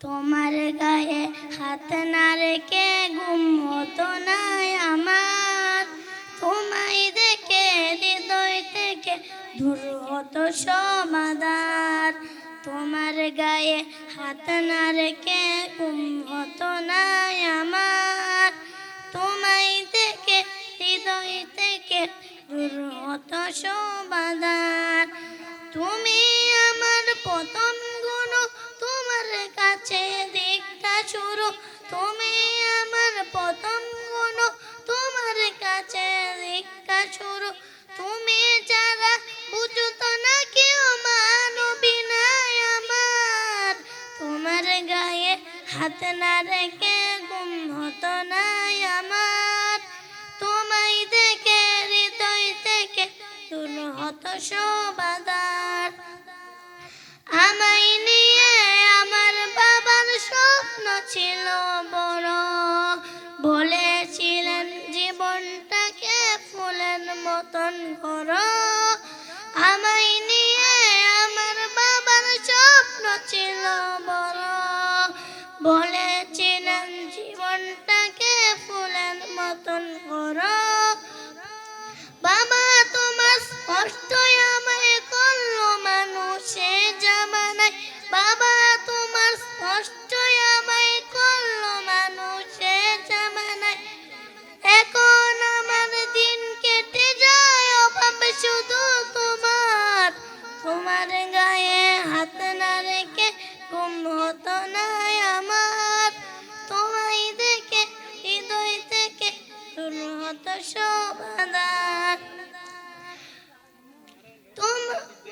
তোমার গায়ে হাত না রেখে ঘুম হতো না আমার। তোমায় দেখে হৃদয় থেকে দূর হতো সমাদার। তোমার গায়ে হাত না রেখে ঘুম হতো না আমার। তোমায় দেখে হৃদয় থেকে দূর হতো সমাদার। তুমি আমার প্রথম তুমি আমার প্রথম তোমার কাছে দিকটা শুরু। তুমি যারা বুঝতো না কেউ মানবী নাই আমার। তোমার গায়ে হাত না রেখে ঘুম হতো না আমার। তোমায় দেখে হৃদয় থেকে দূর হতো সবাদার আমায় স্বপ্ন ছিল বড়। বলেছিলেন জীবনটাকে ফুলের মতন করো। আমায়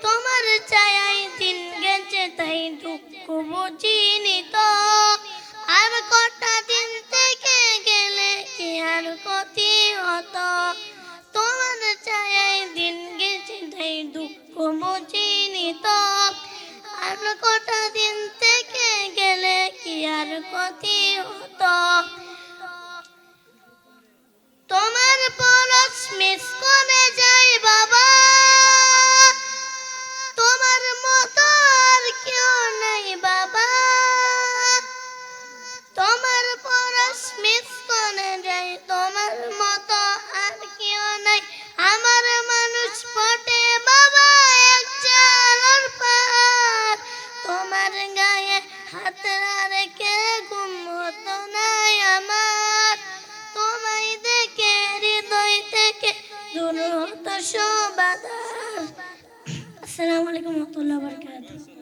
তোমার ছায়ায় দিন গেছে, তাই দুঃখ বুঝিনি তো। আর কটা দিন থেকে গেলে কি আর ক্ষতি হতো? তোমার ছায়ায় দিন গেছে, তাই দুঃখ বুঝিনি তো। আর কটা দিন থেকে গেলে কি আর ক্ষতি হতো? সবাদার আসসালামু আলাইকুম রহমতুল্লাহ বরকাত